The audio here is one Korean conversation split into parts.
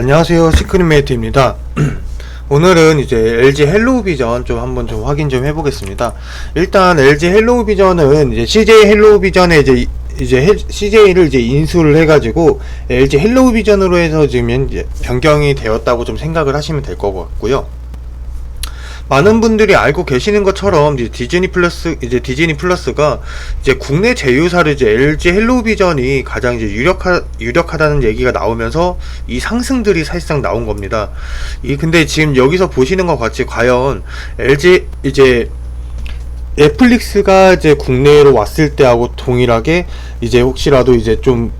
안녕하세요. 시크릿메이트입니다. 오늘은 이제 LG 헬로우 비전 좀 한번 좀 확인 좀 해보겠습니다. 일단 LG 헬로우 비전은 이제 CJ 헬로우 비전에 이제 이- 이제 헬- CJ를 이제 인수를 해가지고 LG 헬로우 비전으로 해서 지금 현재 변경이 되었다고 좀 생각을 하시면 될 것 같고요 많은 분들이 알고 계시는 것처럼 이제 디즈니 플러스 이제 디즈니 플러스가 이제 국내 제휴사를 이제 LG 헬로비전이 가장 이제 유력하 유력하다는 얘기가 나오면서 이 상승들이 사실상 나온 겁니다. 이 근데 지금 여기서 보시는 것 같이 과연 LG 이제 넷플릭스가 이제 국내로 왔을 때하고 동일하게 이제 혹시라도 이제 좀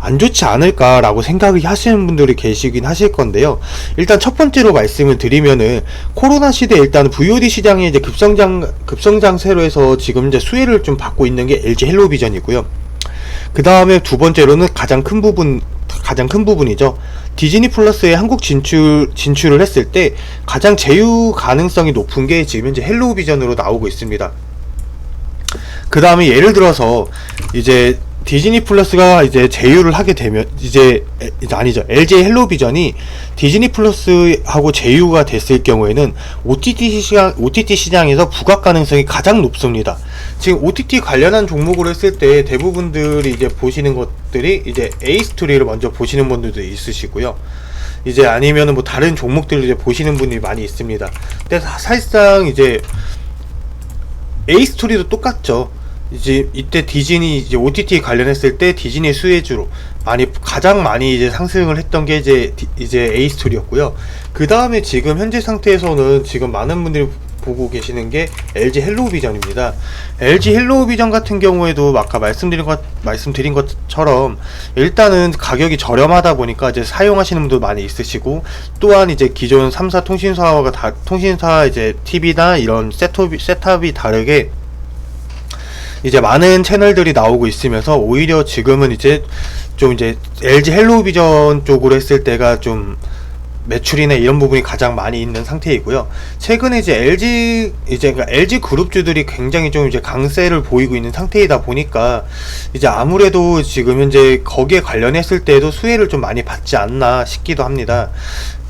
안 좋지 않을까라고 생각을 하시는 분들이 계시긴 하실 건데요. 일단 첫 번째로 말씀을 드리면은 코로나 시대 일단 VOD 시장이 이제 급성장 급성장세로 해서 지금 이제 수혜를 좀 받고 있는 게 LG 헬로비전이고요. 그 다음에 두 번째로는 가장 큰 부분 가장 큰 부분이죠. 디즈니 플러스에 한국 진출 진출을 했을 때 가장 제휴 가능성이 높은 게 지금 현재 헬로비전으로 나오고 있습니다. 그 다음에 예를 들어서 이제 디즈니 플러스가 이제 제휴를 하게 되면 이제 에- 이제 아니죠 LG 헬로비전이 디즈니 플러스하고 제휴가 됐을 경우에는 OTT 시장 OTT 시장에서 부각 가능성이 가장 높습니다. 지금 OTT 관련한 종목으로 했을 때 대부분들이 이제 보시는 것들이 이제 A 스토리를 먼저 보시는 분들도 있으시고요. 이제 아니면은 뭐 다른 종목들을 이제 보시는 분이 많이 있습니다. 근데 사- 사실상 이제 A 스토리도 똑같죠. 이제 이때 디즈니 이제 OTT 관련했을 때 디즈니 수혜주로 많이 가장 많이 이제 상승을 했던 게 이제 디- 이제 A 스토리였고요. 그 다음에 지금 현재 상태에서는 지금 많은 분들이 보고 계시는 게 LG 헬로우비전입니다. LG 헬로우비전 같은 경우에도 아까 말씀드린 것 말씀드린 것처럼 일단은 가격이 저렴하다 보니까 이제 사용하시는 분도 많이 있으시고 또한 이제 기존 3사 통신사와 다 통신사 이제 TV나 이런 셋톱이 셋탑이 다르게 이제 많은 채널들이 나오고 있으면서 오히려 지금은 이제 좀 이제 LG 헬로비전 쪽으로 했을 때가 좀 매출이나 이런 부분이 가장 많이 있는 상태이고요. 최근에 이제 LG 이제 그러니까 LG 그룹주들이 굉장히 좀 이제 강세를 보이고 있는 상태이다 보니까 이제 아무래도 지금 현재 거기에 관련했을 때도 수혜를 좀 많이 받지 않나 싶기도 합니다.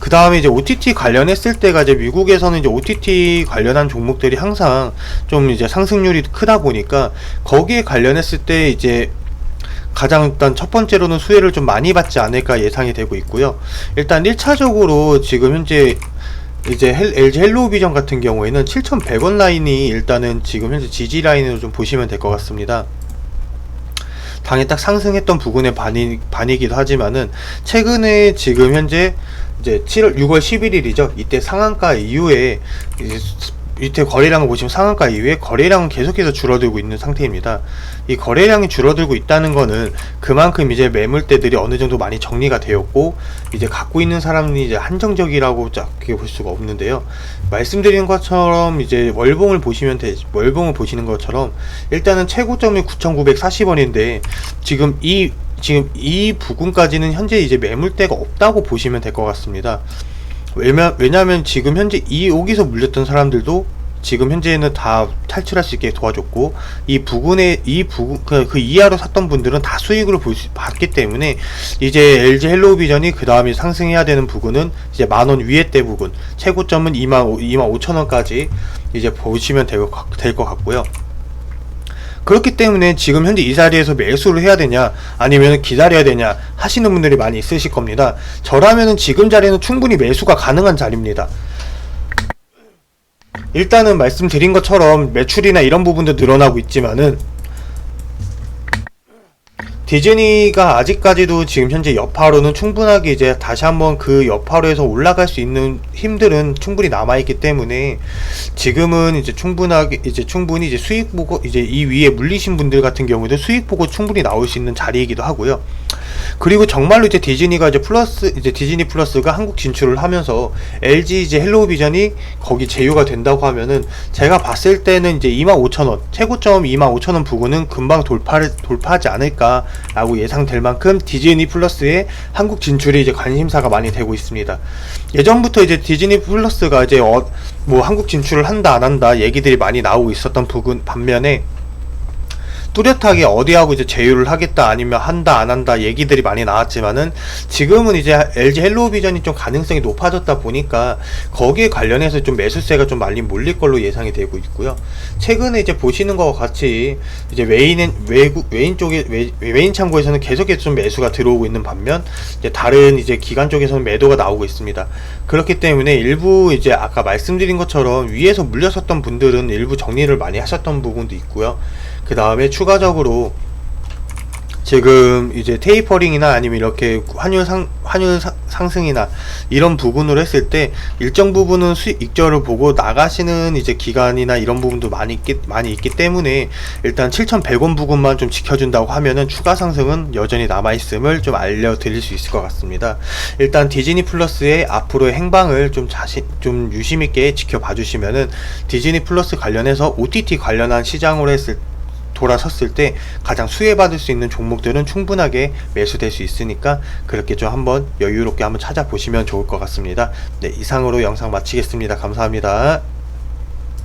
그 다음에 이제 OTT 관련했을 때가 이제 미국에서는 이제 OTT 관련한 종목들이 항상 좀 이제 상승률이 크다 보니까 거기에 관련했을 때 이제 가장 일단 첫 번째로는 수혜를 좀 많이 받지 않을까 예상이 되고 있고요. 일단 1차적으로 지금 현재 이제 헬, LG 헬로우비전 같은 경우에는 7,100원 라인이 일단은 지금 현재 지지 라인으로 좀 보시면 될 것 같습니다. 당에 딱 상승했던 부분의 반이, 반이기도 하지만은 최근에 지금 현재 이제 7월 6월 11일이죠. 이때 상한가 이후에 이때 거래량을 보시면 상한가 이후에 거래량은 계속해서 줄어들고 있는 상태입니다. 이 거래량이 줄어들고 있다는 거는 그만큼 이제 매물대들이 어느 정도 많이 정리가 되었고 이제 갖고 있는 사람이 이제 한정적이라고 작게 볼 수가 없는데요. 말씀드린 것처럼 이제 월봉을 보시면 되, 월봉을 보시는 것처럼 일단은 최고점이 9,940원인데 지금 이 지금 이 부분까지는 현재 이제 매물대가 없다고 보시면 될 것 같습니다. 왜냐, 왜냐면 지금 현재 이 여기서 물렸던 사람들도 지금 현재는 다 탈출할 수 있게 도와줬고 이 부분에 이 부분 그, 그 이하로 샀던 분들은 다 수익을 볼 수, 받기 때문에 이제 LG 헬로비전이 그 다음에 상승해야 되는 부분은 이제 만원 위에 때 부분 최고점은 2만 2만 5천 원까지 이제 보시면 될 것 같고요. 그렇기 때문에 지금 현재 이 자리에서 매수를 해야 되냐 아니면 기다려야 되냐 하시는 분들이 많이 있으실 겁니다. 저라면은 지금 자리는 충분히 매수가 가능한 자리입니다. 일단은 말씀드린 것처럼 매출이나 이런 부분도 늘어나고 있지만은 디즈니가 아직까지도 지금 현재 여파로는 충분하게 이제 다시 한번 그 여파로에서 올라갈 수 있는 힘들은 충분히 남아 있기 때문에 지금은 이제 충분하게 이제 충분히 이제 수익 보고 이제 이 위에 물리신 분들 같은 경우도 수익 보고 충분히 나올 수 있는 자리이기도 하고요. 그리고 정말로 이제 디즈니가 이제 플러스 이제 디즈니 플러스가 한국 진출을 하면서 LG 이제 헬로우 비전이 거기 제휴가 된다고 하면은 제가 봤을 때는 이제 25,000원 최고점 25,000원 부근은 금방 돌파를 돌파하지 않을까라고 예상될 만큼 디즈니 플러스의 한국 진출이 이제 관심사가 많이 되고 있습니다. 예전부터 이제 디즈니 플러스가 이제 어, 뭐 한국 진출을 한다 안 한다 얘기들이 많이 나오고 있었던 부분 반면에 뚜렷하게 어디하고 이제 제휴를 하겠다 아니면 한다 안 한다 얘기들이 많이 나왔지만은 지금은 이제 LG 헬로우비전이 좀 가능성이 높아졌다 보니까 거기에 관련해서 좀 매수세가 좀 많이 몰릴 걸로 예상이 되고 있고요. 최근에 이제 보시는 것과 같이 이제 외인은 외국 외인 쪽에 외, 외인 창고에서는 계속해서 좀 매수가 들어오고 있는 반면 이제 다른 이제 기관 쪽에서는 매도가 나오고 있습니다. 그렇기 때문에 일부 이제 아까 말씀드린 것처럼 위에서 물렸었던 분들은 일부 정리를 많이 하셨던 부분도 있고요. 그 다음에 추가적으로 지금 이제 테이퍼링이나 아니면 이렇게 환율 상 환율 상, 상승이나 이런 부분으로 했을 때 일정 부분은 수익 익절을 보고 나가시는 이제 기간이나 이런 부분도 많이 있기 많이 있기 때문에 일단 7,100원 부분만 좀 지켜준다고 하면은 추가 상승은 여전히 남아 있음을 좀 알려드릴 수 있을 것 같습니다. 일단 디즈니 플러스의 앞으로의 행방을 좀 자신 좀 유심 있게 지켜봐 주시면은 디즈니 플러스 관련해서 OTT 관련한 시장으로 했을 돌아섰을 때 가장 수혜받을 수 있는 종목들은 충분하게 매수될 수 있으니까 그렇게 좀 한번 여유롭게 한번 찾아보시면 좋을 것 같습니다. 네, 이상으로 영상 마치겠습니다. 감사합니다.